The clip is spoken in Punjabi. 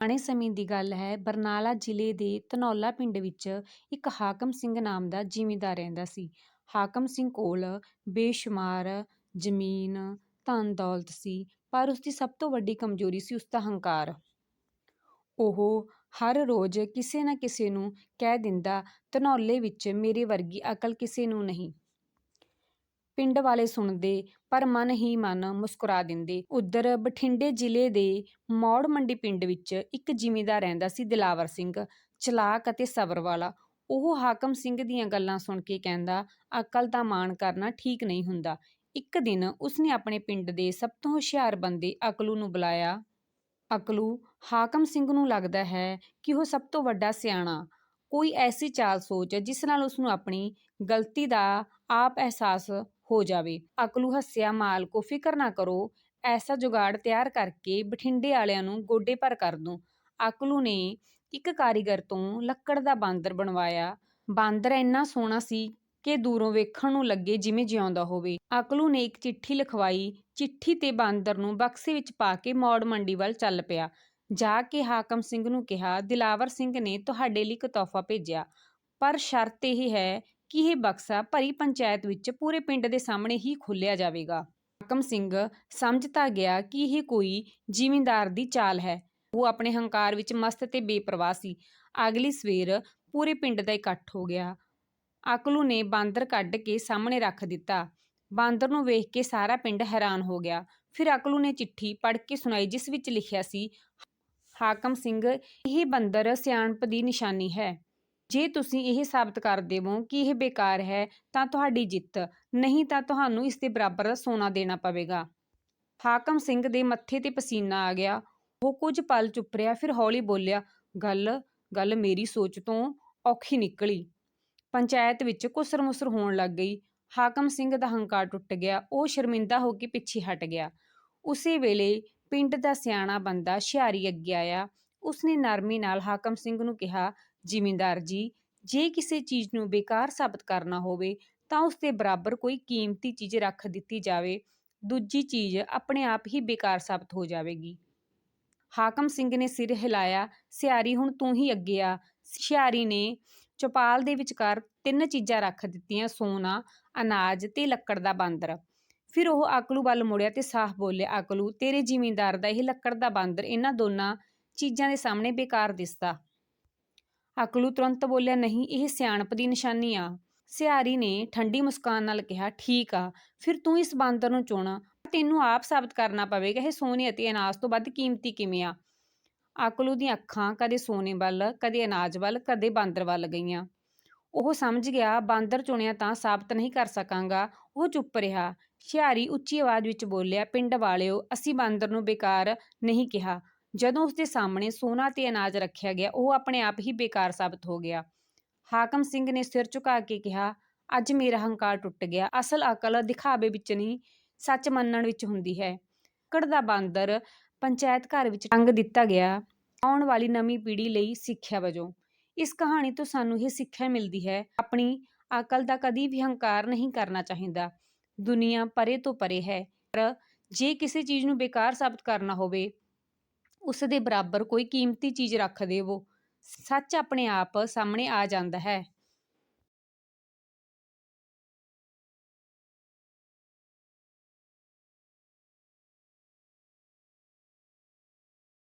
ਪੁਰਾਣੇ ਸਮੇਂ ਦੀ ਗੱਲ ਹੈ ਬਰਨਾਲਾ ਜ਼ਿਲ੍ਹੇ ਦੇ ਧਨੌਲਾ ਪਿੰਡ ਵਿੱਚ ਇੱਕ ਹਾਕਮ ਸਿੰਘ ਨਾਮ ਦਾ ਜ਼ਿਮੀਂਦਾਰ ਰਹਿੰਦਾ ਸੀ। ਹਾਕਮ ਸਿੰਘ ਕੋਲ ਬੇਸ਼ੁਮਾਰ ਜ਼ਮੀਨ, ਧਨ ਦੌਲਤ ਸੀ ਪਰ ਉਸਦੀ ਸਭ ਤੋਂ ਵੱਡੀ ਕਮਜ਼ੋਰੀ ਸੀ ਉਸਦਾ ਹੰਕਾਰ। ਉਹ ਹਰ ਰੋਜ਼ ਕਿਸੇ ਨਾ ਕਿਸੇ ਨੂੰ ਕਹਿ ਦਿੰਦਾ ਧਨੌਲੇ ਵਿੱਚ ਮੇਰੇ ਵਰਗੀ ਅਕਲ ਕਿਸੇ ਨੂੰ ਨਹੀਂ। ਪਿੰਡ ਵਾਲੇ ਸੁਣਦੇ ਪਰ ਮਨ ਹੀ ਮਨ ਮੁਸਕਰਾ ਦਿੰਦੇ। ਉੱਧਰ ਬਠਿੰਡੇ ਜ਼ਿਲ੍ਹੇ ਦੇ ਮੌੜ ਮੰਡੀ ਪਿੰਡ ਵਿੱਚ ਇੱਕ ਜ਼ਿਮੀਂਦਾਰ ਰਹਿੰਦਾ ਸੀ ਦਿਲਾਵਰ ਸਿੰਘ, ਚਲਾਕ ਅਤੇ ਸਬਰ ਵਾਲਾ। ਉਹ ਹਾਕਮ ਸਿੰਘ ਦੀਆਂ ਗੱਲਾਂ ਸੁਣ ਕੇ ਕਹਿੰਦਾ ਅਕਲ ਦਾ ਮਾਣ ਕਰਨਾ ਠੀਕ ਨਹੀਂ ਹੁੰਦਾ। ਇੱਕ ਦਿਨ ਉਸਨੇ ਆਪਣੇ ਪਿੰਡ ਦੇ ਸਭ ਤੋਂ ਹੁਸ਼ਿਆਰ ਬੰਦੇ ਅਕਲੂ ਨੂੰ ਬੁਲਾਇਆ। ਅਕਲੂ, ਹਾਕਮ ਸਿੰਘ ਨੂੰ ਲੱਗਦਾ ਹੈ ਕਿ ਉਹ ਸਭ ਤੋਂ ਵੱਡਾ ਸਿਆਣਾ, ਕੋਈ ਐਸੀ ਚਾਲ ਸੋਚ ਜਿਸ ਨਾਲ ਉਸਨੂੰ ਆਪਣੀ ਗਲਤੀ ਦਾ ਆਪ ਅਹਿਸਾਸ ਹੋ ਜਾਵੇ। ਅਕਲੂ ਹੱਸਿਆ ਮਾਲਕੋ ਫਿਕਰ ਨਾ ਕਰੋ, ਐਸਾ ਜੁਗਾੜ ਤਿਆਰ ਕਰਕੇ ਬਠਿੰਡੇ ਵਾਲਿਆਂ ਨੂੰ ਗੋਡੇ ਭਰ ਕਰ ਦੂੰ। ਅਕਲੂ ਨੇ ਇੱਕ ਕਾਰੀਗਰ ਤੋਂ ਲੱਕੜ ਦਾ ਬਾਂਦਰ ਬਣਵਾਇਆ। ਬਾਂਦਰ ਇੰਨਾ ਸੋਹਣਾ ਸੀ ਕਿ ਦੂਰੋਂ ਵੇਖਣ ਨੂੰ ਲੱਗੇ ਜਿਵੇਂ ਜਿਉਂਦਾ ਹੋਵੇ। ਅਕਲੂ ਨੇ ਇੱਕ ਚਿੱਠੀ ਲਿਖਵਾਈ, ਚਿੱਠੀ ਤੇ ਬਾਂਦਰ ਨੂੰ ਬਕਸੇ ਵਿੱਚ ਪਾ ਕੇ ਮੌੜ ਮੰਡੀ ਵੱਲ ਚੱਲ ਪਿਆ। ਜਾ ਕੇ ਹਾਕਮ ਸਿੰਘ ਨੂੰ ਕਿਹਾ ਦਿਲਾਵਰ ਸਿੰਘ ਨੇ ਤੁਹਾਡੇ ਲਈ ਇੱਕ ਤੋਹਫ਼ਾ ਭੇਜਿਆ, ਪਰ ਸ਼ਰਤ ਇਹ ਹੈ ਕਿ ਇਹ ਬਕਸਾ ਭਰੀ ਪੰਚਾਇਤ ਵਿੱਚ ਪੂਰੇ ਪਿੰਡ ਦੇ ਸਾਹਮਣੇ ਹੀ ਖੋਲ੍ਹਿਆ ਜਾਵੇਗਾ। ਹਾਕਮ ਸਿੰਘ ਸਮਝ ਤਾਂ ਗਿਆ ਕਿ ਇਹ ਕੋਈ ਜ਼ਿਮੀਂਦਾਰ ਦੀ ਚਾਲ ਹੈ। ਉਹ ਆਪਣੇ ਹੰਕਾਰ ਵਿੱਚ ਮਸਤ ਤੇ ਬੇਪਰਵਾਹ ਸੀ। ਅਗਲੀ ਸਵੇਰ ਪੂਰੇ ਪਿੰਡ ਦਾ ਇਕੱਠ ਹੋ ਗਿਆ। ਅਕਲੂ ਨੇ ਬਾਂਦਰ ਕੱਢ ਕੇ ਸਾਹਮਣੇ ਰੱਖ ਦਿੱਤਾ। ਬਾਂਦਰ ਨੂੰ ਵੇਖ ਕੇ ਸਾਰਾ ਪਿੰਡ ਹੈਰਾਨ ਹੋ ਗਿਆ। ਫਿਰ ਅਕਲੂ ਨੇ ਚਿੱਠੀ ਪੜ੍ਹ ਕੇ ਸੁਣਾਈ ਜਿਸ ਵਿੱਚ ਲਿਖਿਆ ਸੀ ਹਾਕਮ ਸਿੰਘ ਇਹ ਬਾਂਦਰ ਸਿਆਣਪ ਦੀ ਨਿਸ਼ਾਨੀ ਹੈ। ਜੇ ਤੁਸੀਂ ਇਹ ਸਾਬਤ ਕਰ ਦੇਵੋ ਕਿ ਇਹ ਬੇਕਾਰ ਹੈ ਤਾਂ ਤੁਹਾਡੀ ਜਿੱਤ, ਨਹੀਂ ਤਾਂ ਤੁਹਾਨੂੰ ਇਸਦੇ ਬਰਾਬਰ ਸੋਨਾ ਦੇਣਾ ਪਵੇਗਾ। ਹਾਕਮ ਸਿੰਘ ਦੇ ਮੱਥੇ ਤੇ ਪਸੀਨਾ ਆ ਗਿਆ। ਉਹ ਕੁਝ ਪਲ ਚੁੱਪ ਰਿਹਾ ਫਿਰ ਹੌਲੀ ਬੋਲਿਆ ਗੱਲ, ਗੱਲ ਮੇਰੀ ਸੋਚ ਤੋਂ ਔਖੀ ਨਿਕਲੀ। ਪੰਚਾਇਤ ਵਿੱਚ ਘੁਸਰ ਮੁਸਰ ਹੋਣ ਲੱਗ ਗਈ। ਹਾਕਮ ਸਿੰਘ ਦਾ ਹੰਕਾਰ ਟੁੱਟ ਗਿਆ। ਉਹ ਸ਼ਰਮਿੰਦਾ ਹੋ ਕੇ ਪਿੱਛੇ ਹਟ ਗਿਆ। ਉਸੇ ਵੇਲੇ ਪਿੰਡ ਦਾ ਸਿਆਣਾ ਬੰਦਾ ਸ਼ਿਆਰੀ ਅੱਗੇ ਆਇਆ। ਉਸਨੇ ਨਰਮੀ ਨਾਲ ਹਾਕਮ ਸਿੰਘ ਨੂੰ ਕਿਹਾ ਜ਼ਿਮੀਂਦਾਰ ਜੀ, ਜੇ ਕਿਸੇ ਚੀਜ਼ ਨੂੰ ਬੇਕਾਰ ਸਾਬਤ ਕਰਨਾ ਹੋਵੇ ਤਾਂ ਉਸਦੇ ਬਰਾਬਰ ਕੋਈ ਕੀਮਤੀ ਚੀਜ਼ ਰੱਖ ਦਿੱਤੀ ਜਾਵੇ, ਦੂਜੀ ਚੀਜ਼ ਆਪਣੇ ਆਪ ਹੀ ਬੇਕਾਰ ਸਾਬਤ ਹੋ ਜਾਵੇਗੀ। ਹਾਕਮ ਸਿੰਘ ਨੇ ਸਿਰ ਹਿਲਾਇਆ ਸਿਆਰੀ ਹੁਣ ਤੂੰ ਹੀ ਅੱਗੇ ਆ। ਸ਼ਿਆਰੀ ਨੇ ਚੌਪਾਲ ਦੇ ਵਿਚਕਾਰ ਤਿੰਨ ਚੀਜ਼ਾਂ ਰੱਖ ਦਿੱਤੀਆਂ ਸੋਨਾ, ਅਨਾਜ ਤੇ ਲੱਕੜ ਦਾ ਬਾਂਦਰ। ਫਿਰ ਉਹ ਆਕਲੂ ਵੱਲ ਮੁੜਿਆ ਤੇ ਸਾਫ਼ ਬੋਲਿਆ ਆਕਲੂ ਤੇਰੇ ਜ਼ਿਮੀਂਦਾਰ ਦਾ ਇਹ ਲੱਕੜ ਦਾ ਬਾਂਦਰ ਇਹਨਾਂ ਦੋਨਾਂ ਚੀਜ਼ਾਂ ਦੇ ਸਾਹਮਣੇ ਬੇਕਾਰ ਦਿਸਦਾ। ਅਕਲੂ ਤੁਰੰਤ ਬੋਲਿਆ ਨਹੀਂ ਇਹ ਸਿਆਣਪ ਦੀ ਨਿਸ਼ਾਨੀ ਆ। ਸਿਆਰੀ ਨੇ ਠੰਡੀ ਮੁਸਕਾਨ ਨਾਲ ਕਿਹਾ ਠੀਕ ਆ, ਫਿਰ ਤੂੰ ਇਸ ਬਾਂਦਰ ਨੂੰ ਚੁਣ, ਤੈਨੂੰ ਆਪ ਸਾਬਤ ਕਰਨਾ ਪਵੇਗਾ ਇਹ ਸੋਨੇ ਅਤੇ ਅਨਾਜ ਤੋਂ ਵੱਧ ਕੀਮਤੀ ਕਿਵੇਂ ਆ। ਅਕਲੂ ਦੀਆਂ ਅੱਖਾਂ ਕਦੇ ਸੋਨੇ ਵੱਲ, ਕਦੇ ਅਨਾਜ ਵੱਲ, ਕਦੇ ਬਾਂਦਰ ਵੱਲ ਗਈਆਂ। ਉਹ ਸਮਝ ਗਿਆ ਬਾਂਦਰ ਚੁਣਿਆ ਤਾਂ ਸਾਬਤ ਨਹੀਂ ਕਰ ਸਕਾਂਗਾ। ਉਹ ਚੁੱਪ ਰਿਹਾ। ਸ਼ਿਆਰੀ ਉੱਚੀ ਆਵਾਜ਼ ਵਿੱਚ ਬੋਲਿਆ ਪਿੰਡ ਵਾਲਿਓ, ਅਸੀਂ ਬਾਂਦਰ ਨੂੰ ਬੇਕਾਰ ਨਹੀਂ ਕਿਹਾ। ਜਦੋਂ ਉਸਦੇ ਸਾਹਮਣੇ ਸੋਨਾ ਤੇ ਅਨਾਜ ਰੱਖਿਆ ਗਿਆ ਉਹ ਆਪਣੇ ਆਪ ਹੀ ਬੇਕਾਰ ਸਾਬਤ ਹੋ ਗਿਆ। ਹਾਕਮ ਸਿੰਘ ਨੇ ਸਿਰ ਝੁਕਾ ਕੇ ਕਿਹਾ ਅੱਜ ਮੇਰਾ ਹੰਕਾਰ ਟੁੱਟ ਗਿਆ। ਅਸਲ ਅਕਲ ਦਿਖਾਵੇ ਵਿੱਚ ਨਹੀਂ, ਸੱਚ ਮੰਨਣ ਵਿੱਚ ਹੁੰਦੀ ਹੈ। ਲੱਕੜ ਦਾ ਬਾਂਦਰ ਪੰਚਾਇਤ ਘਰ ਵਿੱਚ ਟੰਗ ਦਿੱਤਾ ਗਿਆ ਆਉਣ ਵਾਲੀ ਨਵੀਂ ਪੀੜ੍ਹੀ ਲਈ ਸਿੱਖਿਆ ਵਜੋਂ। ਇਸ ਕਹਾਣੀ ਤੋਂ ਸਾਨੂੰ ਇਹ ਸਿੱਖਿਆ ਮਿਲਦੀ ਹੈ ਆਪਣੀ ਅਕਲ ਦਾ ਕਦੀ ਵੀ ਹੰਕਾਰ ਨਹੀਂ ਕਰਨਾ ਚਾਹੀਦਾ। ਦੁਨੀਆ ਪਰੇ ਤੋਂ ਪਰੇ ਹੈ, ਪਰ ਜੇ ਕਿਸੇ ਚੀਜ਼ ਨੂੰ ਬੇਕਾਰ ਸਾਬਤ ਕਰਨਾ ਹੋਵੇ, ਉਸਦੇ ਬਰਾਬਰ ਕੋਈ ਕੀਮਤੀ ਚੀਜ਼ ਰੱਖ ਦੇਵੋ, ਸੱਚ ਆਪਣੇ ਆਪ ਸਾਹਮਣੇ ਆ ਜਾਂਦਾ ਹੈ।